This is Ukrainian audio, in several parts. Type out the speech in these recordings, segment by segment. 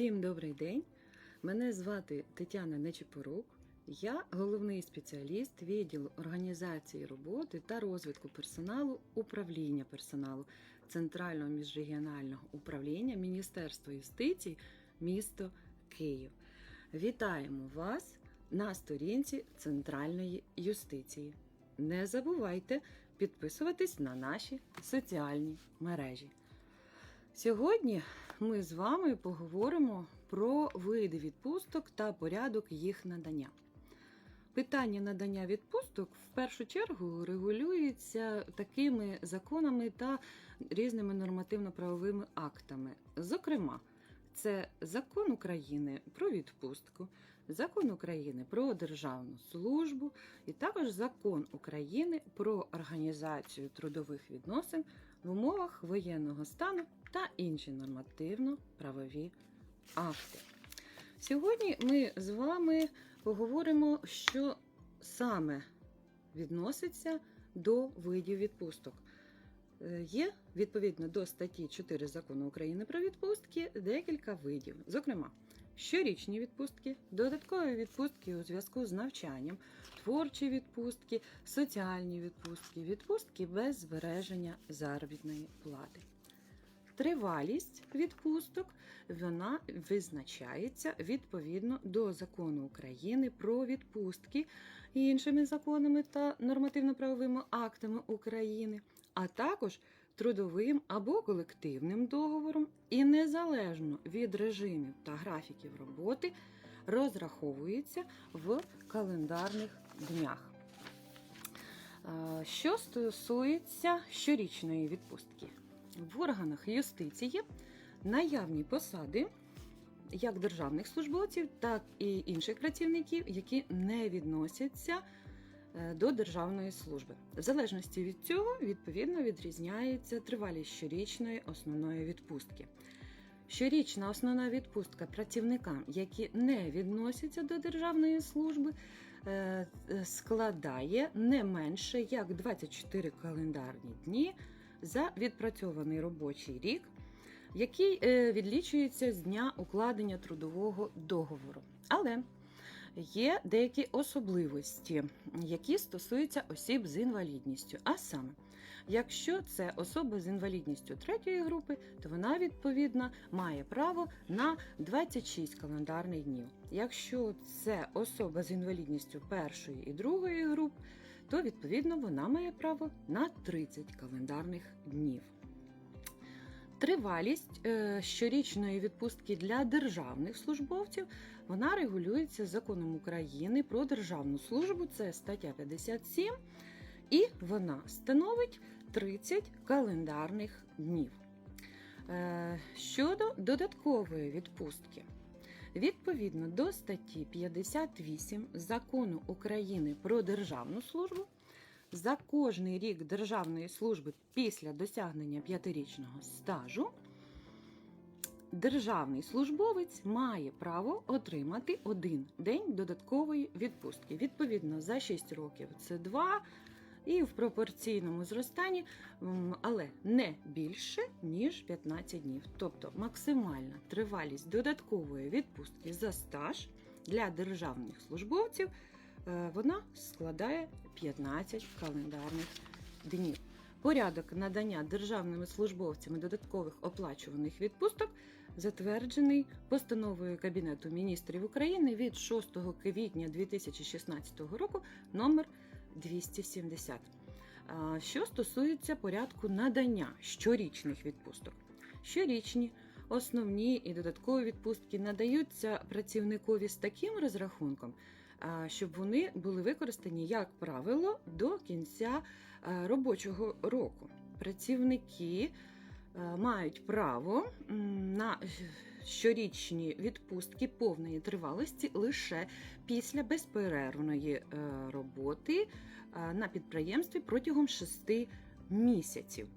Всім добрий день! Мене звати Тетяна Нечипорук. Я головний спеціаліст відділу організації роботи та розвитку персоналу управління персоналу Центрального міжрегіонального управління Міністерства юстиції місто Київ. Вітаємо вас на сторінці Центральної юстиції. Не забувайте підписуватись на наші соціальні мережі. Сьогодні ми з вами поговоримо про види відпусток та порядок їх надання. Питання надання відпусток в першу чергу регулюється такими законами та різними нормативно-правовими актами. Зокрема, це закон України про відпустку, закон України про державну службу, і також закон України про організацію трудових відносин в умовах воєнного стану та інші нормативно-правові акти. Сьогодні ми з вами поговоримо, що саме відноситься до видів відпусток. Е, Є відповідно до статті 4 закону України про відпустки декілька видів. Зокрема, щорічні відпустки, додаткові відпустки у зв'язку з навчанням, творчі відпустки, соціальні відпустки, відпустки без збереження заробітної плати. Тривалість відпусток вона визначається відповідно до закону України про відпустки і іншими законами та нормативно-правовими актами України, а також трудовим або колективним договором і незалежно від режимів та графіків роботи розраховується в календарних днях. Що стосується щорічної відпустки, в органах юстиції наявні посади як державних службовців, так і інших працівників, які не відносяться е, до державної служби. В залежності від цього, відповідно, відрізняється тривалість щорічної основної відпустки. Щорічна основна відпустка працівникам, які не відносяться до державної служби, е, е, складає не менше як 24 календарні дні за відпрацьований робочий рік, який е, відлічується з дня укладення трудового договору. Але є деякі особливості, які стосуються осіб з інвалідністю. А саме, якщо це особа з інвалідністю третьої групи, то вона відповідно має право на 26 календарних днів. Якщо це особа з інвалідністю першої і другої груп, то відповідно вона має право на 30 календарних днів. Тривалість е, щорічної відпустки для державних службовців вона регулюється законом України про державну службу, це стаття 57, і вона становить 30 календарних днів. Е, Щодо додаткової відпустки, відповідно до статті 58 закону України про державну службу, за кожний рік державної служби після досягнення п'ятирічного стажу державний службовець має право отримати один день додаткової відпустки. Відповідно, за 6 років це 2 і в пропорційному зростанні, але не більше ніж 15 днів. Тобто максимальна тривалість додаткової відпустки за стаж для державних службовців е, вона складає 15 календарних днів. Порядок надання державними службовцями додаткових оплачуваних відпусток затверджений постановою Кабінету міністрів України від 6 квітня 2016 року номер 270. Що стосується порядку надання щорічних відпусток. Щорічні основні і додаткові відпустки надаються працівникові з таким розрахунком, щоб вони були використані, як правило, до кінця робочого року. Працівники мають право на щорічні відпустки повної тривалості лише після безперервної е, роботи е, на підприємстві протягом 6 місяців.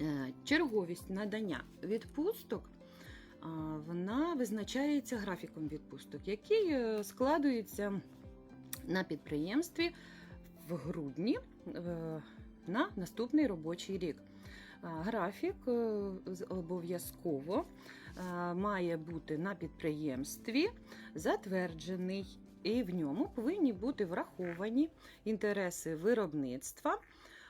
Е, Черговість надання відпусток вона визначається графіком відпусток, який складується на підприємстві в грудні на наступний робочий рік. Графік обов'язково має бути на підприємстві затверджений, і в ньому повинні бути враховані інтереси виробництва,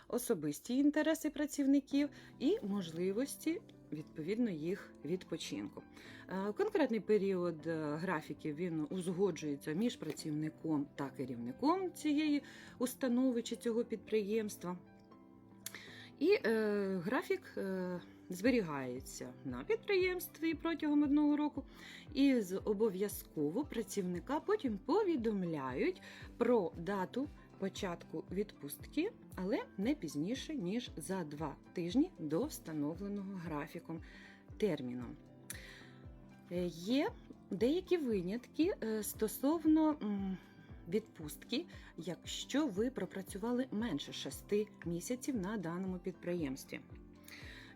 особисті інтереси працівників і можливості відповідно їх відпочинку. Е, Конкретний період е, графіків він узгоджується між працівником та керівником цієї установи чи цього підприємства. І е, графік е, зберігається на підприємстві протягом одного року, і з обов'язково працівника потім повідомляють про дату початку відпустки, але не пізніше ніж за два тижні до встановленого графіком терміну. Е, Є деякі винятки е, стосовно відпустки, якщо ви пропрацювали менше 6 місяців на даному підприємстві.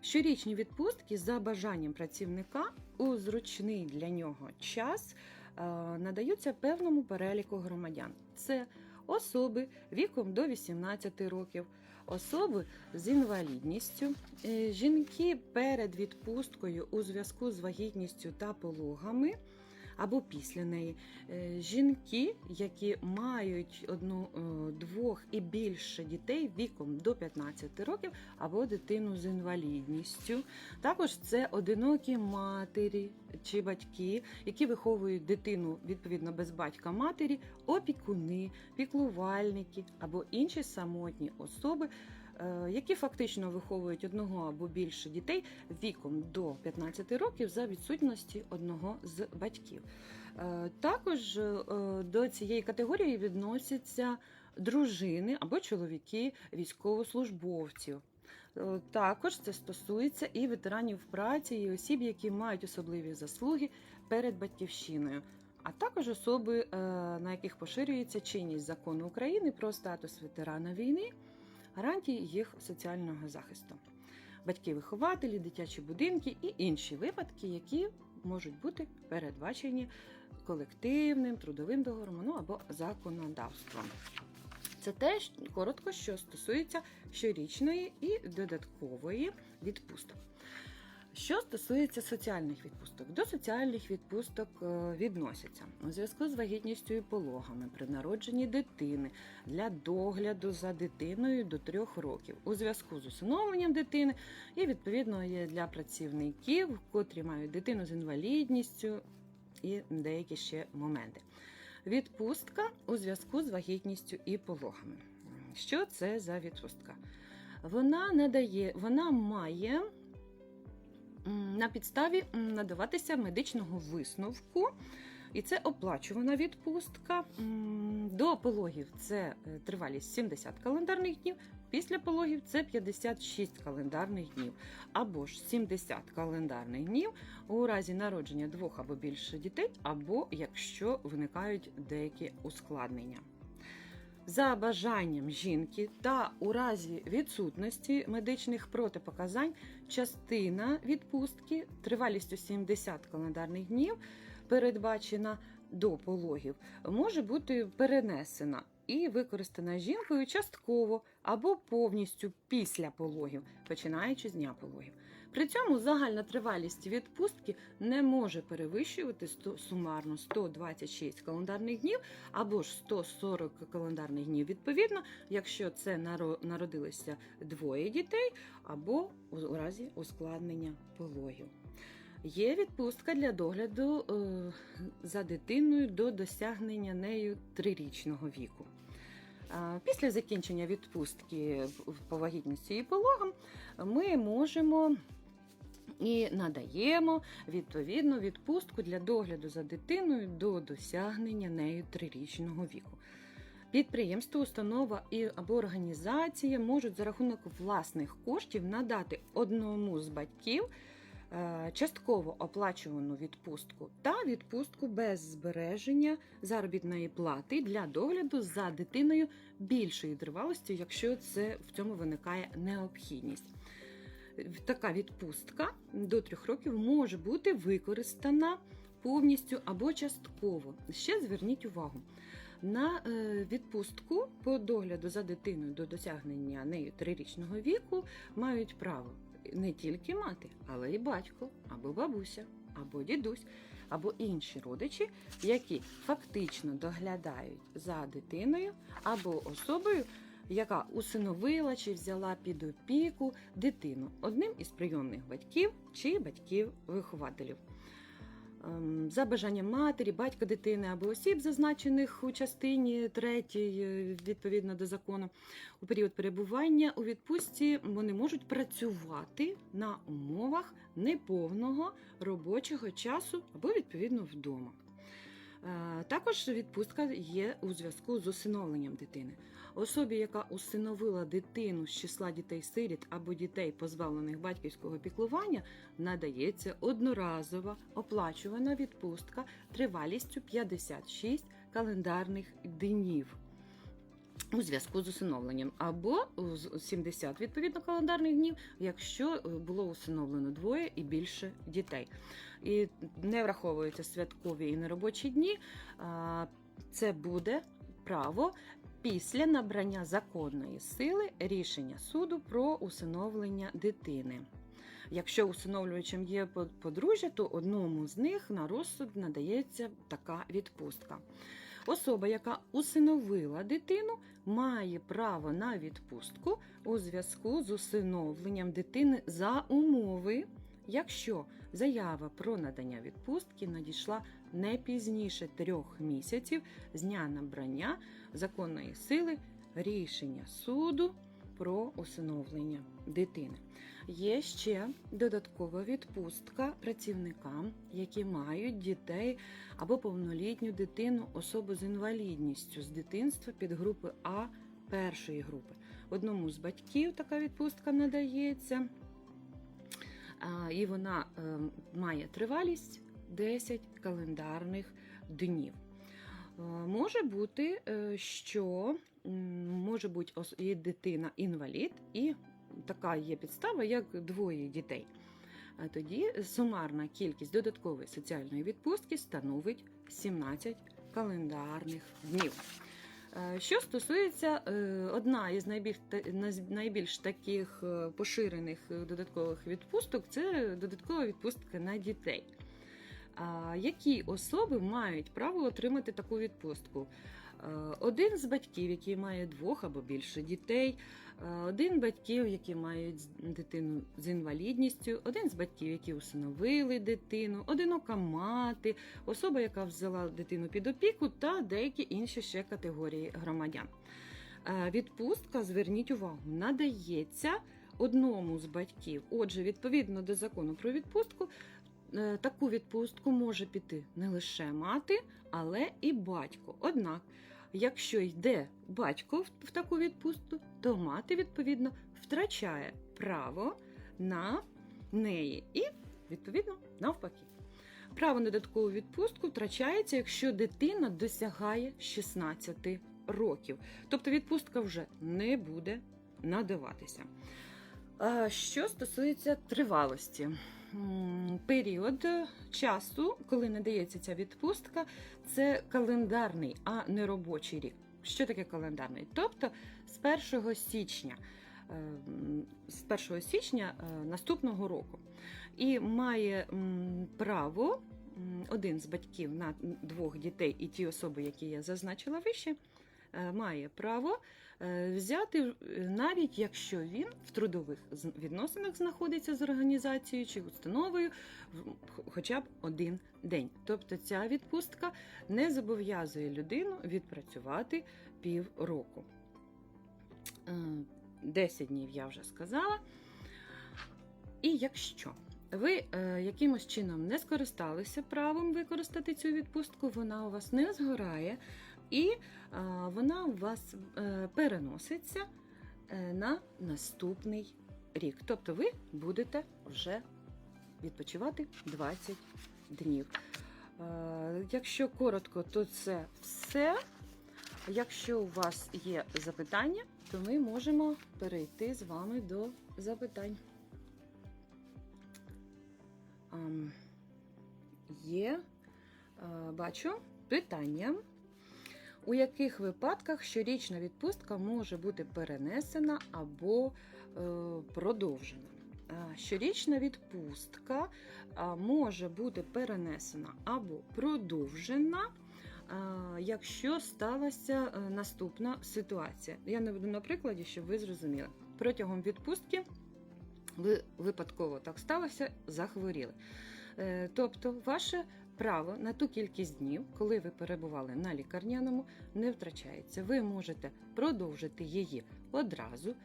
Щорічні відпустки за бажанням працівника у зручний для нього час е, надаються певному переліку громадян. Це особи віком до 18 років, особи з інвалідністю, е, жінки перед відпусткою у зв'язку з вагітністю та пологами. Або після неї Е, жінки, які мають одну, е, двох і більше дітей віком до 15 років, або дитину з інвалідністю. Також це одинокі матері чи батьки, які виховують дитину відповідно без батька матері, опікуни, піклувальники або інші самотні особи. Е, Які фактично виховують одного або більше дітей віком до 15 років за відсутності одного з батьків. Е, Також е, до цієї категорії відносяться дружини або чоловіки військовослужбовців. Також це стосується і ветеранів праці, і осіб, які мають особливі заслуги перед батьківщиною, а також особи, на яких поширюється чинність закону України про статус ветерана війни, гарантії їх соціального захисту, батьки-вихователі, дитячі будинки і інші випадки, які можуть бути передбачені колективним трудовим договором ну, або законодавством. Це теж коротко, що стосується щорічної і додаткової відпусток. Що стосується соціальних відпусток, до соціальних відпусток е, відносяться у зв'язку з вагітністю і пологами при народженні дитини для догляду за дитиною до трьох років, у зв'язку з усиновленням дитини і відповідно є для працівників, котрі мають дитину з інвалідністю і деякі ще моменти. Відпустка у зв'язку з вагітністю і пологами. Що це за відпустка? Вона надає, вона має на підставі надаватися медичного висновку, і це оплачувана відпустка. До пологів це е, тривалість 70 календарних днів, після пологів це 56 календарних днів, або ж 70 календарних днів у разі народження двох або більше дітей, або якщо виникають деякі ускладнення. За бажанням жінки та у разі відсутності медичних протипоказань частина відпустки тривалістю 70 календарних днів, передбачена до пологів, може бути перенесена і використана жінкою частково або повністю після пологів, починаючи з дня пологів. При цьому загальна тривалість відпустки не може перевищувати 100, сумарно 126 календарних днів або ж 140 календарних днів відповідно, якщо це наро- народилося двоє дітей або у разі ускладнення пологів. Є відпустка для догляду е, за дитиною до досягнення нею трирічного віку. Після закінчення відпустки по вагітності і пологам ми можемо і надаємо відповідну відпустку для догляду за дитиною до досягнення нею трирічного віку. Підприємство, установа і або організація можуть за рахунок власних коштів надати одному з батьків е, частково оплачувану відпустку та відпустку без збереження заробітної плати для догляду за дитиною більшої тривалості, якщо це в цьому виникає необхідність. Така відпустка до трьох років може бути використана повністю або частково. Ще зверніть увагу. На е, відпустку по догляду за дитиною до досягнення нею трирічного віку мають право не тільки мати, але й батько або бабуся. або дідусь, або інші родичі, які фактично доглядають за дитиною або особою, яка усиновила чи взяла під опіку дитину одним із прийомних батьків чи батьків-вихователів. Ем, За бажанням матері, батька дитини або осіб, зазначених у частині 3 відповідно до закону, у період перебування у відпустці вони можуть працювати на умовах неповного робочого часу або відповідно вдома. Е, Також відпустка є у зв'язку з усиновленням дитини. Особі, яка усиновила дитину з числа дітей-сиріт або дітей, позбавлених батьківського піклування, надається одноразова оплачувана відпустка тривалістю 56 календарних днів. У зв'язку з усиновленням або з 70 відповідно календарних днів, якщо е, було усиновлено двоє і більше дітей. І не враховуються святкові і неробочі дні. Це буде право після набрання законної сили рішення суду про усиновлення дитини. Якщо усиновлювачем є подружжя, то одному з них на розсуд надається така відпустка. Особа, яка усиновила дитину, має право на відпустку у зв'язку з усиновленням дитини за умови, якщо заява про надання відпустки надійшла не пізніше трьох місяців з дня набрання законної сили рішення суду про усиновлення дитини. Є ще додаткова відпустка працівникам, які мають дітей або повнолітню дитину, особу з інвалідністю з дитинства під групи А першої групи. Одному з батьків така відпустка надається, і вона е, має тривалість 10 календарних днів. Е, Може бути, е, що може бути і дитина інвалід, і така є підстава, як двоє дітей. Тоді сумарна кількість додаткової соціальної відпустки становить 17 календарних днів. Е, Що стосується е, одна із найбільш, найбільш таких е, поширених додаткових відпусток, це додаткова відпустка на дітей. Які особи мають право отримати таку відпустку? Один з батьків, який має двох або більше дітей, один з батьків, які мають дитину з інвалідністю, один з батьків, які усиновили дитину, одинока мати, особа, яка взяла дитину під опіку, та деякі інші ще категорії громадян. Е, Відпустка, зверніть увагу, надається одному з батьків. Отже, відповідно до закону про відпустку, е, таку відпустку може піти не лише мати, але і батько. Однак, якщо йде батько в, таку відпустку, то мати відповідно втрачає право на неї і відповідно навпаки. Право на додаткову відпустку втрачається, якщо дитина досягає 16 років. Тобто відпустка вже не буде надаватися. Що стосується тривалості, період часу, коли надається ця відпустка, це календарний, а не робочий рік. Що таке календарний? Тобто з 1 січня, е, з 1 січня е, наступного року. І має право один з батьків на двох дітей і ті особи, які я зазначила вище, е, має право взяти, е, навіть якщо він в трудових відносинах знаходиться з організацією чи установою хоча б один день. Тобто ця відпустка не зобов'язує людину відпрацювати півроку. Е, 10 днів я вже сказала. І якщо ви е, якимось чином не скористалися правом використати цю відпустку, вона у вас не згорає, і е, вона у вас е, переноситься е, на наступний рік. Тобто ви будете вже відпочивати 20 днів. Якщо коротко, то це все. Якщо у вас є запитання, то ми можемо перейти з вами до запитань. Є, е, бачу, питання. У яких випадках щорічна відпустка може бути перенесена або е, продовжена? щорічна відпустка може бути перенесена або продовжена. Якщо сталася е, наступна ситуація, я наведу на прикладі, щоб ви зрозуміли. Протягом відпустки ви випадково так сталося, захворіли. Е, Тобто, ваше право на ту кількість днів, коли ви перебували на лікарняному, не втрачається. Ви можете продовжити її одразу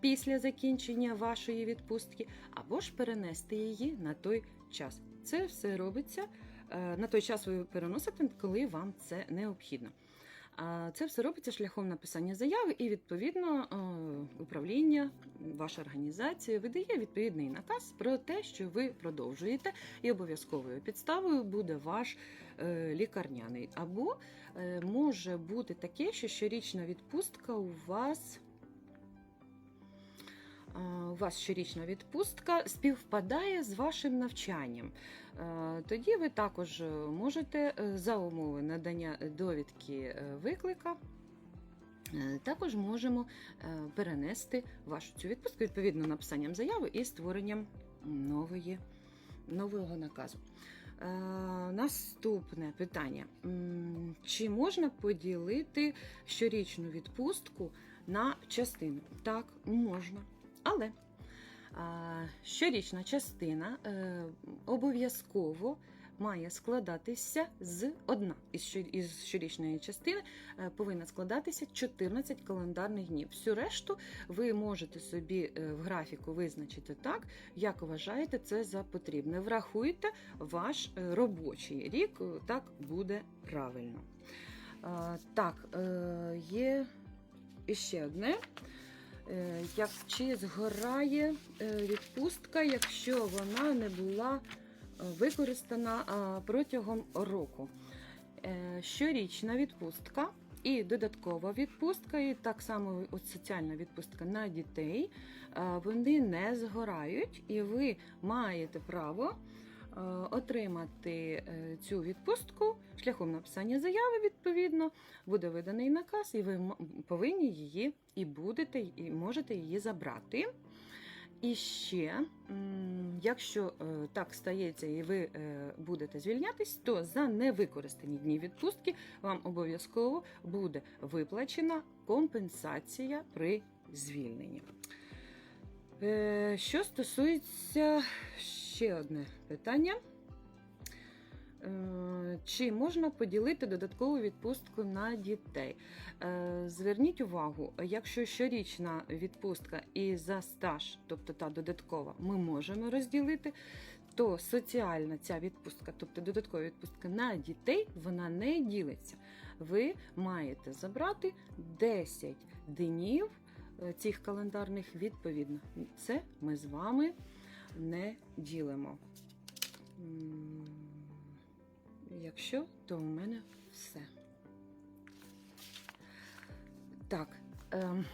після закінчення вашої відпустки, або ж перенести її на той час. Це все робиться е, на той час. Ви переносите, коли вам це необхідно. Це все робиться шляхом написання заяви, і відповідно е, управління, ваша організація видає відповідний наказ про те, що ви продовжуєте, і обов'язковою підставою буде ваш е, лікарняний. Або е, може бути таке, що щорічна відпустка у вас. Вас щорічна відпустка співпадає з вашим навчанням. Е, Тоді ви також е, можете е, за умови надання довідки виклика. Також можемо перенести вашу цю відпустку відповідно написанням заяви і створенням нової, нового наказу. Наступне питання: чи можна поділити щорічну відпустку на частини? Так, можна. Але щорічна частина е, обов'язково має складатися з одна із, щорічної частини е, повинна складатися 14 календарних днів. Всю решту ви можете собі е, в графіку визначити так, як вважаєте це за потрібне. Врахуйте ваш робочий рік, так буде правильно. Так, є іще одне. Е, Як чи згорає е, відпустка, якщо вона не була е, використана протягом року? Щорічна відпустка і додаткова відпустка, і так само соціальна відпустка на дітей, вони не згорають, і ви маєте право отримати е, цю відпустку шляхом написання заяви, відповідно, буде виданий наказ, і ви повинні її і будете, і можете її забрати. І ще, якщо е, так стається і ви е, будете звільнятись, то за невикористані дні відпустки вам обов'язково буде виплачена компенсація при звільненні. Е, Що стосується ще одне питання. Е, Чи можна поділити додаткову відпустку на дітей? Е, Зверніть увагу, якщо щорічна відпустка і за стаж, тобто та додаткова, ми можемо розділити, то соціальна ця відпустка, тобто додаткова відпустка на дітей, вона не ділиться. Ви маєте забрати 10 днів е, цих календарних відповідно. Це ми з вами не ділимо. Якщо, то у мене все. Так. Ем,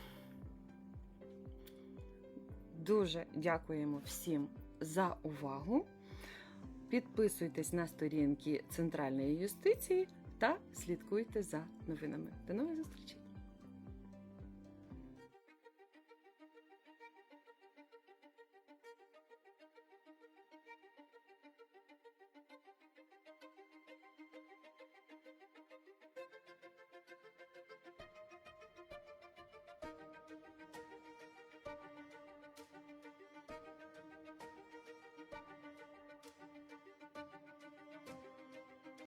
дуже дякуємо всім за увагу. Підписуйтесь на сторінки Центральної юстиції та слідкуйте за новинами. До нових зустрічей!